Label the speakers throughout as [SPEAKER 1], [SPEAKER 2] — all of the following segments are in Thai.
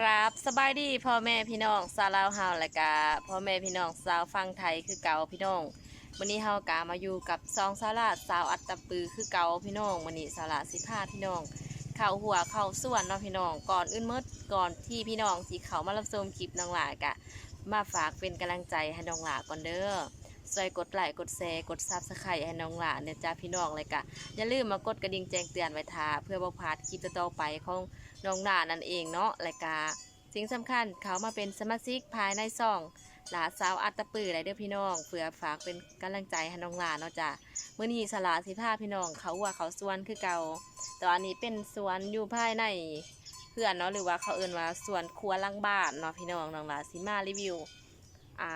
[SPEAKER 1] กราบสบายดีพ่อแม่พี่น้องสาลาวเฮาและกะพ่อแม่พี่น้องสาวฟังไทยคือเก่าพี่น้องวันนี้เฮากะมาอยู่กับซองสาลาสาวอัตตปือคือเก่าพี่น้องวันนี้สาลาสิพาพี่น้องเข้าหัวเข้าส่วนเนาะพี่น้องก่อนอื่นหมดก่อนที่พี่น้องสิเขามารับชมคลิปน้องหลากะมาฝากเป็นกำลังใจให้น้องหลาก่อนเด้อ ซอยกดไลค์กดแชร์กดซับสไครต์ให้น้องหลานเนี่ยจ้าพี่น้องเลยกะอย่าลืมมากดกระดิ่งแจ้งเตือนไว้ทาเพื่อบ่พลาดคลิปต่อไปของน้องหลานนั่นเองเนาะและกะสิ่งสำคัญเขามาเป็นสมาชิกภายในซ่องหลาสาวอัตตปือไรเด้อพี่น้องเพื่อฝากเป็นกำลังใจให้น้องหลานเนาะจ้ะมื้อนี้สลาสิพาพี่น้องเขาว่าเขาสวนคือเก่าแต่อันนี้เป็นสวนอยู่ภายในเพื่อนเนาะหรือว่าเขาเอิ้นว่าสวนครัวลังบ้านเนาะพี่น้องน้องหลาสิมารีวิว อ่า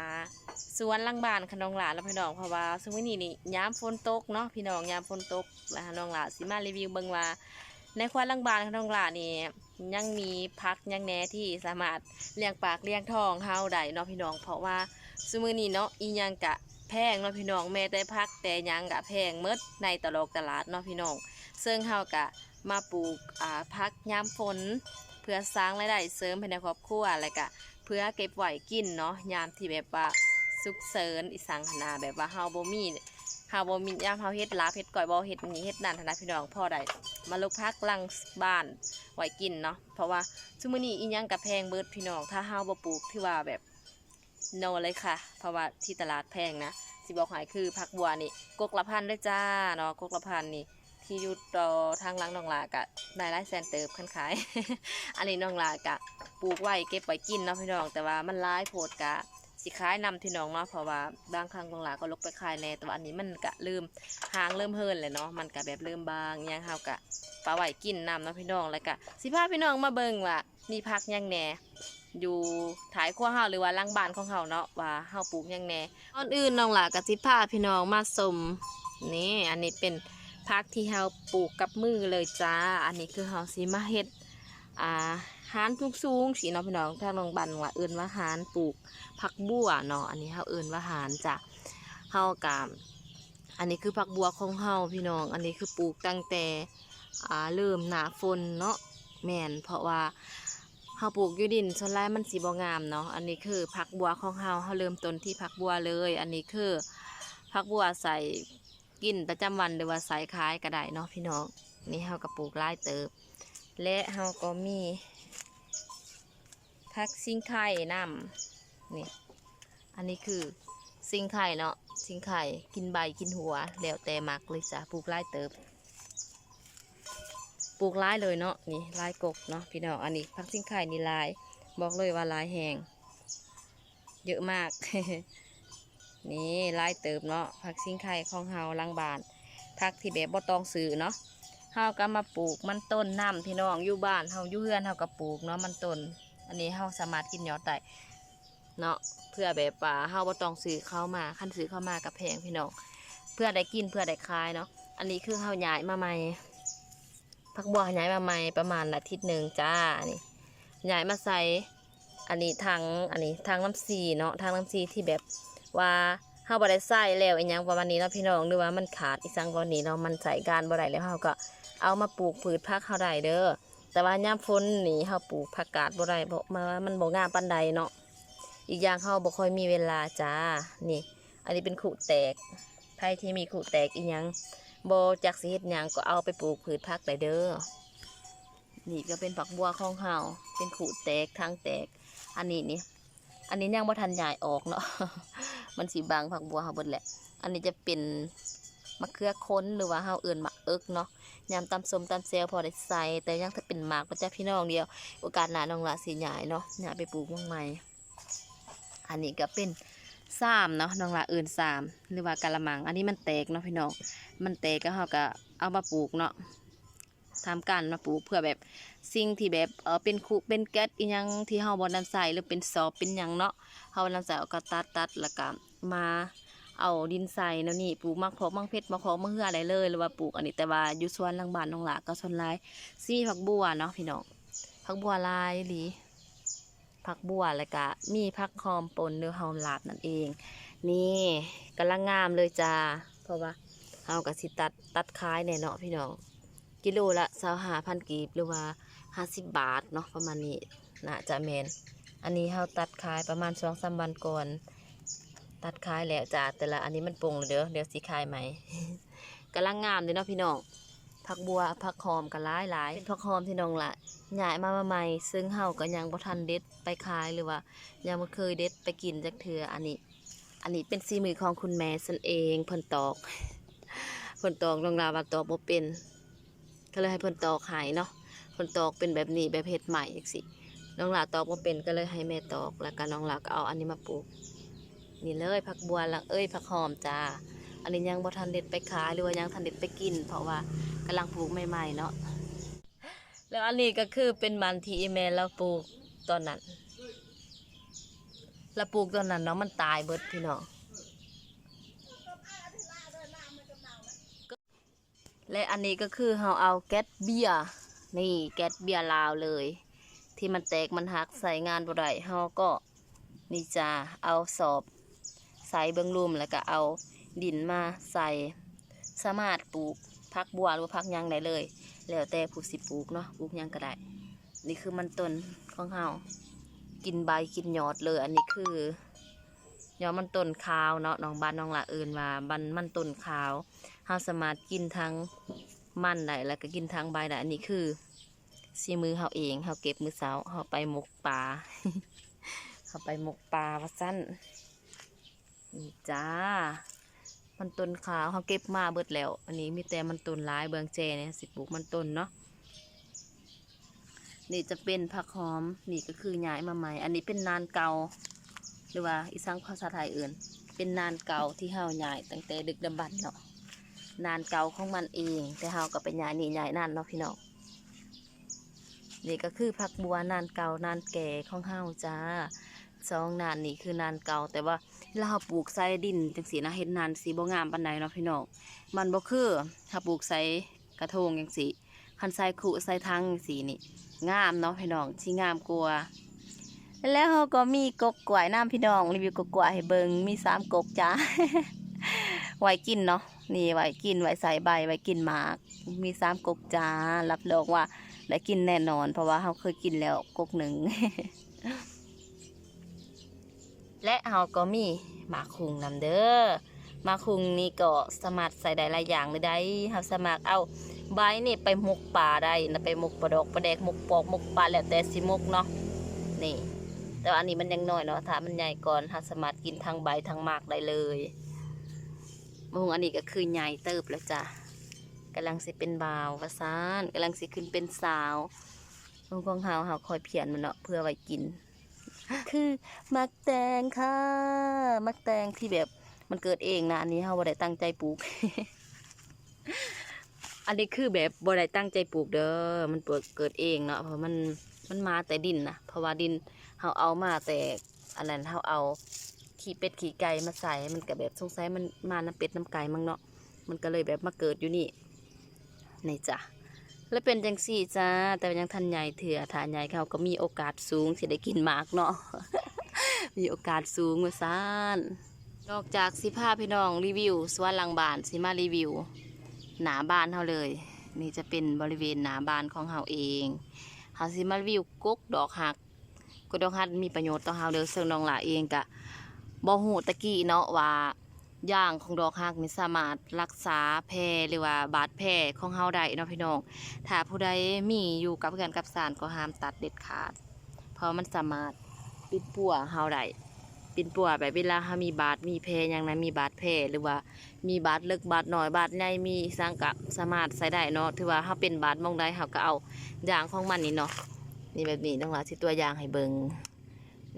[SPEAKER 1] สวนหลังบ้านขนองหลาแล้วพี่น้องเพราะว่าช่วงนี้นี่ยามฝนตกเนาะพี่น้องยามฝนตกแล้วน้องหลาสิมารีวิวเบิ่งว่าในครัวหลังบ้านขนองหลานี่ยังมีพักยังแหน่ที่สามารถเลี้ยงปากเลี้ยงทองเฮาได้เนาะพี่น้อง เพราะว่าซุมื้อนี้เนาะอีหยังกะแพงเนาะพี่น้องแม้แต่พักแต่ยังกะแพงหมดในตลาดตลาดเนาะพี่น้องซึ่งเฮากะมาปลูกอ่าพักยามฝน เพื่อสร้างรายได้เสริมภายในครอบครัวอะไรกะ เพื่อเก็บไว้กินเนาะยามที่แบบว่าสุกเสริญอีสังหนาแบบว่าเฮาบ่มีเฮาบ่มียามเฮาเฮ็ดลาเฮ็ดก้อยบ่เฮ็ดนี้เฮ็ดนั่นธนนะพี่น้องพ่อได้มาลูกพักลังบ้านไว้กินเนาะเพราะว่าซุมื้อนี้อีหยังก็แพงเบิดพี่น้องถ้าเฮาบ่ปลูกที่ว่าแบบโนเลยค่ะ เพราะว่าที่ตลาดแพงนะสิบอกให้คือผักบัวนี่กกละพันเด้อจ้าเนาะกกละพันนี่ ที่อยู่ต่อทางหลังน้องลากะได้หลายแสนเติบคันขาย อันนี้น้องลากะปลูกไว้เก็บไว้กินเนาะพี่น้องแต่ว่ามันหลายโพดกะสิขายนำที่น้องเนาะเพราะว่าบางครั้งน้องลาก็ลกไปขายแน่แต่ว่าอันนี้มันกะลืมหางเริ่มเฮินเลยเนาะมันกะแบบเริ่มบางยังเฮากะปลาไหวกินนำเนาะพี่น้องแล้วกะสิพาพี่น้องมาเบิ่งว่ามีพักยังแน่อยู่ถ่ายครัวเฮาหรือว่าหลังบ้านของเฮาเนาะว่าเฮาปลูกยังแน่ก่อนอื่นน้องหลากะสิพาพี่น้องมาชมนี่อันนี้เป็น พักที่เฮาปลูกกับมือเลยจ้า อันนี้คือเฮาสิมาเฮ็ดอ่าหานทุกสูงสีเนาะพี่น้องทางโรงพยาบาลว่าเอิ้นว่าหานปลูกผักบัวเนาะอันนี้เฮาเอิ้นว่าหานจ้ะเฮากะอันนี้คือผักบัวของเฮาพี่น้อง อันนี้คือปลูกตั้งแต่อ่าเริ่มหนาฝนเนาะแม่นเพราะว่าเฮาปลูกอยู่ดินส่วนหลายมันสิบ่งามเนาะอันนี้คือผักบัวของเฮาเฮาเริ่มต้นที่ผักบัวเลย อันนี้คือผักบัวใส่ กินประจำวันหรือว่าสายขายก็ได้เนาะพี่น้อง นี่เฮาก็ปลูกหลายเติบ และเฮาก็มีพักซิงไข่น้ำนี่อันนี้คือซิงไข่เนาะซิงไข่กินใบกินหัว แล้วแต่มักเลยจ้ะปลูกหลายเติบปลูกหลายเลยเนาะนี่หลายกกเนาะพี่น้องอันนี้พักซิงไข่นี่หลายบอกเลยว่าหลายแหงเยอะมาก นี่ลายเติบเนาะผักซิงไข่ของเฮาลังบานผักที่แบบบ่ตองซื้อเนาะเฮาก็มาปลูกมันต้นน้ำพี่น้องอยู่บ้านเฮาอยู่เฮือนเฮาก็ปลูกเนาะมันต้น อันนี้เฮาสามารถกินยอดได้เนาะเพื่อแบบว่าเฮาบ่ต้องซื้อเข้ามาคันซื้อเข้ามากับแพงพี่น้องเพื่อได้กินเพื่อได้ขายเนาะอันนี้คือเฮาย้ายมาใหม่ผักบัวย้ายมาใหม่ประมาณอาทิตย์หนึ่งจ้านี่ย้ายมาใส่อันนี้ทางอันนี้ทางน้ำซีเนาะทางน้ำซีที่แบบ ว่าเฮาบ่ได้ใส่แล้วอีหยังประมาณนี้เนาะพี่น้องหรือว่ามันขาดอีสังกรณีเนาะมันใส่การบ่ได้แล้วเฮาก็เอามาปลูกพืชผักเฮาได้เด้อแต่ว่ายามฝนนี่เฮาปลูกผักกาดบ่ได้เพราะว่ามันบ่งามปานใดเนาะอีกอย่างเฮาบ่ค่อยมีเวลาจ้านี่ อันนี้เป็นขุแตกใครที่มีขุแตกอีหยังบ่จักสิเฮ็ดหยังก็เอาไปปลูกพืชผักได้เด้อนี่ก็เป็นผักบัวของเฮาเป็นขุแตกทางแตก อันนี้นี่อันนี้ยังบ่ทันใหญ่ออกเนาะ มันสีบางผักบัวเฮาเบิดแหละ อันนี้จะเป็นมะเขือค้นหรือว่าเฮาเอื่นมะเอิกเนาะยามตำส้มตำแซวพอได้ใส่แต่ยังถ้าเป็นหมากก็จะพี่น้องเดียว โอกาสหน้าน้องละสีใหญ่เนาะอย่าไปปลูกมั่งใหม่ อันนี้ก็เป็นสามเนาะน้องละเอื่นสามหรือว่ากะละมัง อันนี้มันแตกเนาะพี่น้อง มันแตกก็เฮาก็เอามาปลูกเนาะ ทำการมาปลูกเพื่อแบบสิ่งที่แบบเออเป็นคุเป็นแก๊สอีหยังที่เฮาบ่นำใส่หรือเป็นซอบเป็นหยังเนาะเฮานำใส่เอาก็ตัดตัดแล้วก็มาเอาดินใส่แล้วนี่ปลูกมักพอกมักเพชรมักพอกมะเขืออะไรเลยหรือว่าปลูกอันนี้แต่ว่าอยู่สวนหลังบ้านน้องหลาก็สวนหลายซีผักบัวเนาะพี่น้องผักบัวลายอีหลีผักบัวแล้วก็มีผักหอมปนหรือหอมลาบนั่นเอง นี่กำลังงามเลยจ้าเพราะว่าเฮาก็สิตัดตัดขายแน่เนาะพี่น้อง กิโลละ25,000กีบหรือว่า50บาทเนาะประมาณนี้น่าจะแมนอันนี้เฮาตัดขายประมาณสองสามวันก่อน ตัดขายแล้วจ้าแต่ละอันนี้มันปรุงแล้วเด้อเดี๋ยวสิขายใหม่กำลังงามเลยเนาะพี่น้องผักบัวผักหอมก็หลายหลายเป็นผักหอมที่น้องละย้ายมาใหม่ซึ่งเฮาก็ยังบ่ทันเด็ดไปขายหรือว่ายังบ่เคยเด็ดไปกินจักเทื่ออันนี้ อันนี้เป็นซีมือของคุณแม่สันเองเพิ่นตอกเพิ่นตอกน้องลาว่าตอกบ่เป็น ก็เลยให้เพิ่นตอกให้เนาะเพิ่นตอกเป็นแบบนี้แบบเฮ็ดใหม่จังซี่น้องหลาตอกบ่เป็นก็เลยให้แม่ตอก แล้วก็น้องหลาก็เอาอันนี้มาปลูก นี่เลยผักบัวละเอ้ยผักหอมจ้าอันนี้ยังบ่ทันเด็ดไปขายหรือว่ายังทันเด็ดไปกิน เพราะว่ากำลังปลูกใหม่ๆเนาะแล้วอันนี้ก็คือเป็นมันที่อีแม่เราปลูกตอนนั้นเราปลูกตอนนั้นเนาะมันตายเบิดพี่น้อง และอันนี้ก็คือเราเอาแก๊สเบียร์นี่แก๊สเบียร์ลาวเลย ที่มันแตกมันหักใส่งานบ่ได้เฮาก็นี่จ้าเอาสอบใส่เบื้องลุ่มแล้วก็เอาดินมาใส่สามารถปลูกพักบัวหรือพักยังได้เลย แล้วแต่ผู้สิปลูกเนาะปลูกยังก็ได้ นี่คือมันต้นของเฮากินใบกินยอดเลย อันนี้คือ ยอดมันต้นขาวเนาะน้องบ้านน้องละเอินว่าบันมันต้นขาวเฮาสามารถกินทั้งมันได้แล้วก็กินทั้งใบได้อันนี้คือซีมือเฮาเองเฮาเก็บมือเสาเฮาไปหมกปลาเฮาไปหมกปลาว่าสั้นนี่จ้า มันต้นขาวเขาเก็บมาเบิดแล้ว อันนี้มีแต่มันต้นหลายเบืองแจเนี่ยสิปลูกมันต้นเนาะนี่จะเป็นผักหอมนี่ก็คือย้ายมาใหม่ อันนี้เป็นนานเก่า หรือว่าอีสังภาษาไทยอื่น เป็นนานเก่าที่เฮาย้ายตั้งแต่ดึกดำบรรพ์เนาะนานเก่าของมันเอง แต่เฮาก็เป็นย้ายนี่ย้ายนั่นเนาะพี่น้องนี่ก็คือผักบัวนานเก่านานแก่ของเฮาจ้าสองนานนี่คือนานเก่า แต่ว่าเราปลูกใส่ดินจังสีนะเห็นนานสีบ่งามปานใดเนาะพี่น้องมันบ่คือถ้าปลูกใส่กระทงจังสีคันใส่ขุใส่ทังจังสีนี่งามเนาะพี่น้องที่งามกลัวา แล้วเขาก็มีกกกล้วยน้ำพี่น้องรีวิวกกกล้วยให้เบิงมีสามกกจ้าไว้กินเนาะนี่ไว้กินไว้ใส่ใบไว้กินหมาก มีสามกกจ้ารับรองว่าได้กินแน่นอน เพราะว่าเขาเคยกินแล้วกกหนึ่งและเราก็มีหมากคุงนำเด้อหมากคุงนี่ก็สามารถใส่ได้หลายอย่างเลยได้เราสามารถเอาใบนี่ไปหมกป่าได้นะไปหมกปลาดอกปลาแดกหมกปอกหมกปลาแล้วแต่สิหมกเนาะนี่ แต่ว่าอันนี้มันยังน้อยเนาะถ้ามันใหญ่ก่อนเราสามารถกินทั้งใบทั้งหมากได้เลยมะฮุงอันนี้ก็คือใหญ่เติบแล้วจ้ะกำลังสิเป็นบ่าววะซานกำลังสิขึ้นเป็นสาวมะฮุงของเฮาเฮาคอยเพียนมันเนาะเพื่อไว้กิน คือมักแตงค่ะมักแตงที่แบบมันเกิดเองนะอันนี้เฮาบ่ได้ตั้งใจปลูก อันนี้คือแบบบ่ได้ตั้งใจปลูกเด้อมันเปิดเกิดเองเนาะเพราะมันมันมาแต่ดินนะเพราะว่าดิน เฮาเอามาแต่อันนั้นเฮาเอาขี้เป็ดขี้ไก่มาใส่มันก็แบบสงสัยมันมาน้ำเป็ดน้ำไก่มั้งเนาะมันก็เลยแบบมาเกิดอยู่นี่ในจ้ะแล้วเป็นจังสี่จ้าแต่ยังทันใหญ่เถื่อถ้าใหญ่เขาก็มีโอกาสสูงที่ได้กินมากเนาะมีโอกาสสูงเมื่อซานนอกจากสิพาพี่น้องรีวิวสวนหลังบ้านสิมารีวิว หนาบ้านเฮาเลย นี่จะเป็นบริเวณหนาบ้านของเฮาเองเฮาสิมารีวิวกกดอกหัก กกดอกหักมีประโยชน์ต่อเฮาเด้อซึ่งน้องหลาเองกะบ่ฮู้ตะกี้เนาะว่าย่างของดอกหักนี่สามารถรักษาแผลหรือว่าบาดแผลของเฮาได้เนาะพี่น้อง ถ้าผู้ใดมีอยู่กับเพื่อนกับสารก็ห้ามตัดเด็ดขาด เพราะมันสามารถปิดปัวเฮาได้ปิดปัวแบบเวลาเฮามีบาดมีแผลอย่างนั้นมีบาดแผลหรือว่ามีบาดเล็กบาดน้อยบาดใหญ่มีสังกะสามารถใส่ได้เนาะถือว่าเฮาเป็นบาดมองได้เฮาก็เอายางของมันนี่เนาะ นี่แบบนี้น้องหลาสิตัวยางให้เบิง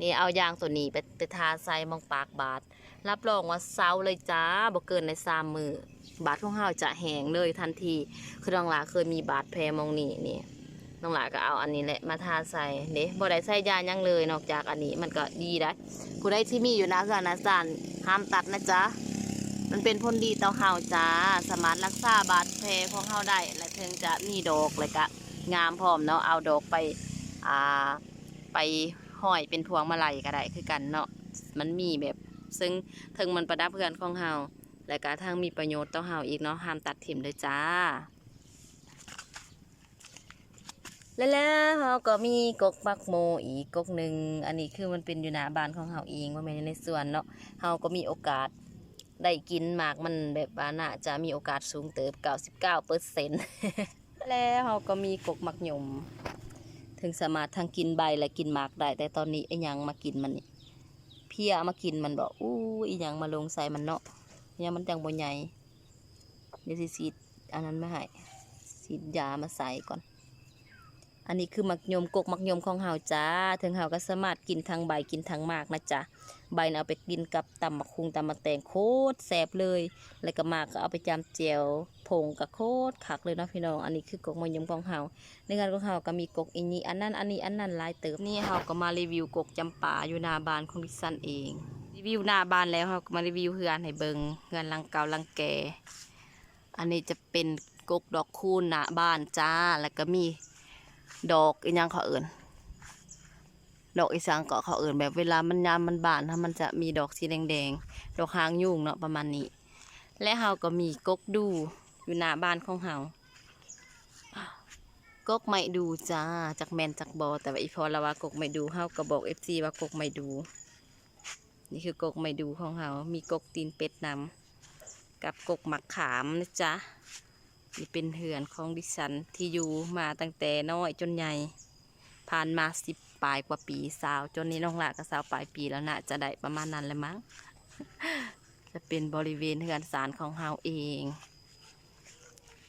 [SPEAKER 1] นี่เอายางตัวนี้ไปไปทาใส่มองปากบาดรับรองว่าเซาเลยจ้าบ่เกินในสามมือบาดของเฮาจะแห้งเลยทันที คือน้องหลาเคยมีบาดแผลมองนี่นี่น้องหลาก็เอาอันนี้แหละมาทาใส่เด้บ่ได้ใส่ยาหยังเลย นอกจากอันนี้มันก็ดีได้ผู้ใดที่มีอยู่นะสานสานห้ามตัดนะจ๊ะมันเป็นผลดีต่อเฮาจ้า สามารถรักษาบาดแผลของเฮาได้และถึงจะมีดอกเลยก็งามพร้อมเนาะเอาดอกไป อ่า ไปห้อยเป็นพวงมาลัยก็ได้คือกันเนาะมันมีแบบซึ่งถึงมันประดับเพื่อนของเฮาและก็ทางมีประโยชน์ต่อเฮาอีกเนาะห้ามตัดถิ่มเลยจ้า แล้วเฮาก็มีกกบักโมอีกกกหนึ่งอันนี้คือมันเป็นอยู่หน้าบ้านของเฮาเองว่าแม่นในสวนเนาะเฮาก็มีโอกาสได้กินหมากมันแบบว่าน่าจะมีโอกาสสูงเติบ 99เปอร์เซ็นต์แล้วเฮาก็มีกกมักยม ถึงสามารถทั้งกินใบและกินหมากได้ แต่ตอนนี้ไอ้ยังมากินมันนี่เพียมากินมันบอกอู้ไอ้ยังมาลงใส่มันเนาะเนี่ยมันจังบ่ใหญ่เดี๋ยวสิสีดอันนั้นมาให้สีดยามาใส่ก่อน อันนี้คือมักยมกกมักยมของเฮาจ้า ถึงเฮาก็สามารถกินทั้งใบกินทั้งหมากนะจ๊ะ ใบน่ะเอาไปกินกับตำมักคุงตำมักแตงโคตรแซ่บเลย แล้วก็มากก็เอาไปจำเจียวผงกับโคตรคักเลยเนาะพี่น้อง อันนี้คือกกมักยมของเฮาในงานของเฮาก็มีกกอีนี้อันนั้นอันนี้อันนั้นลายเติบนี่เฮาก็มารีวิวกกจำปาอยู่หน้าบ้านของดิฉันเอง รีวิวหน้าบ้านแล้วเฮาก็มารีวิวเฮือนให้เบิงเฮือนลังเก่าลังแก่ อันนี้จะเป็นกกดอกคูณหน้าบ้านจ้า แล้วก็มีดอกอีหยังขาเอิ้น ดอกอีสังก็เขาเอิ้นแบบเวลามันยามมันบานถ้ามันจะมีดอกสีแดงๆ ดอกหางยุ่งเนาะประมาณนี้ และเฮาก็มีกกดูอยู่หน้าบ้านของเฮากกไม่ดูจ้าจากแมนจากบอแต่ว่าอีพอละว่ากกไม่ดูเฮาก็บอกเอฟซีว่ากกไม่ดู นี่คือกกไม่ดูของเฮามีกกตีนเป็ดนำกับกกหมักขามนะจ๊ะนี่เป็นเหือนของดิฉันที่อยู่มาตั้งแต่น้อยจนใหญ่ผ่านมาสิบ ปลายกว่าปีสาว จนนี้น้องหละก็สาวปลายปีแล้วน่าจะได้ประมาณนั้นแหละมั้ง จะเป็นบริเวณเหือนสารของเฮาเอง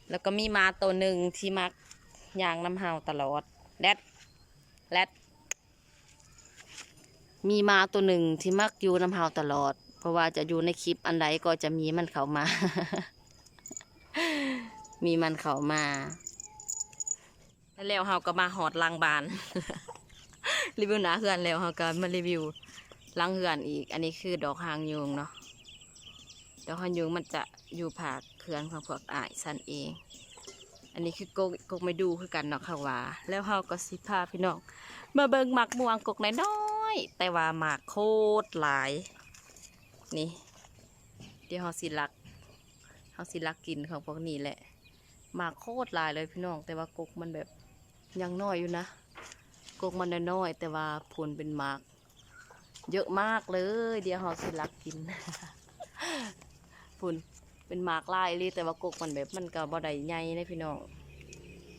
[SPEAKER 1] แล้วก็มีมาตัวหนึ่งที่มักยางน้ำเฮาตลอดแรดแรดมีมาตัวหนึ่งที่มักอยู่น้ำเฮาตลอด เพราะว่าจะอยู่ในคลิปอันใดก็จะมีมันเข้ามา มีมันเข้ามาแล้วเฮาก็มาหอดลังบาน รีวิวหนาเฮือนแล้วเฮาก็มารีวิวลังเฮือนอีก อันนี้คือดอกหางยูงเนาะดอกหางยูงมันจะอยู่ผากเฮือนของพวกอ้ายสันเอง อันนี้คือกกกกไม่ดูคือกันเนาะค่ะว่า แล้วเฮาก็สิพาพี่น้องมาเบิ่งหมักม่วงกกน้อยๆแต่ว่าหมากโคตรหลาย นี่เดี๋ยวเฮาสิลักเฮาสิลักกินของพวกนี้แหละหมากโคตรหลายเลยพี่น้อง แต่ว่ากกมันแบบยังน้อยอยู่นะ กกมันน้อยแต่ว่าผลเป็นมาก เยอะมากเลย เดี๋ยวเฮาสิลักกินผลเป็นมากลายเลยแต่ว่ากกมันแบบมันก็บ่ได้ใหญ่เลยพี่น้อง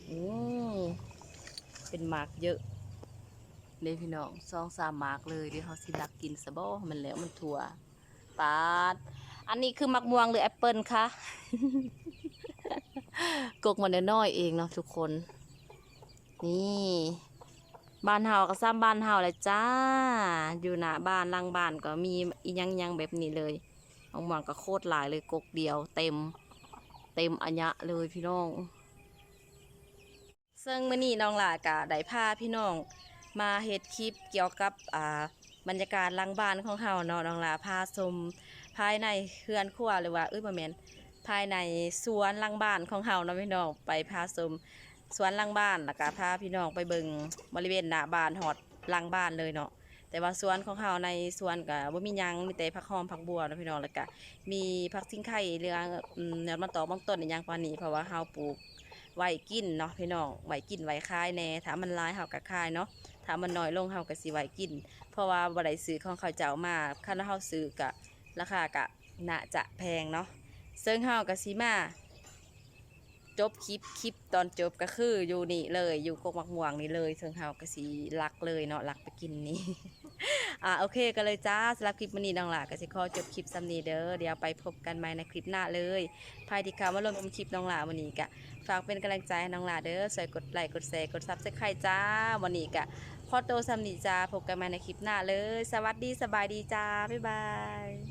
[SPEAKER 1] อืมเป็นมากเยอะเลยพี่น้องสองสามมากเลยเดี๋ยวเขาสิลักกินซะบ่มันแล้วมันถั่วปาดอันนี้คือมักม่วงหรือแอปเปิลคะกกมันน้อยเองเนาะทุกคน นี่ บ้านเฮาก็ซ้ำบ้านเฮาเลยจ้า อยู่หน้าบ้านหลังบ้านก็มีอีหยังๆแบบนี้เลยบางวันก็โคตรหลายเลยกกเดียว เต็ม เต็มอัญญะเลยพี่น้อง ซึ่งมื่อนี้น้องหลากะได้พาพี่น้อง มาเฮ็ดคลิปเกี่ยวกับอ่าบรรยากาศหลังบ้านของเฮาเนาะน้องหลาพาชมภายในเฮือนครัวหรือว่าเอ้ยบ่แม่นภายในสวนหลังบ้านของเฮาเนาะพี่น้องไปพาชม สวนหลังบ้านแล้วก็พาพี่น้องไปเบิงบริเวณหน้าบ้านฮอดหลังบ้านเลยเนาะแต่ว่าสวนของเขาในสวนก็บ่มีหยังมีแต่ผักหอมผักบัวนะพี่น้องแล้วก็มีผักซิ่งไข่เรื่องแนวมันตอกบางต้นอหยังปานนี้เพราะว่าเฮาปลูกไว้กินเนาะพี่น้องไว้กินไว้ขายแหน่ถ้ามันลายเฮาก็ขายเนาะถ้ามันน้อยลงเฮาก็สิไว้กิน เพราะว่าบ่ได้ซื้อของเขาเจ้ามาคันเฮาซื้อก็ราคาก็น่าจะแพงเนาะซึ่งเฮาก็สิมา จบคลิปคลิปตอนจบก็คืออยู่นี่เลยอยู่กกมักม่วงนี่เลยซึ่งเฮาก็สิลักเลยเนาะลักไปกินนี่ อ่าโอเคก็เลยจ้าสำหรับคลิปวันนี้น้องหลาก็สิขอจบคลิปซ้ำนี้เด้อเดี๋ยวไปพบกันใหม่ในคลิปหน้าเลยภายที่คำว่าลงคลิปน้องหลาวันนี้กะฝากเป็นกำลังใจให้น้องหลาเด้อช่วยกดไลค์กดแชร์กดซับสไครต์จ้าวันนี้กะขอตัวซ้ำนี้จ้าพบกันใหม่ในคลิปหน้าเลย สวัสดีสบายดีจ้าบ๊ายบาย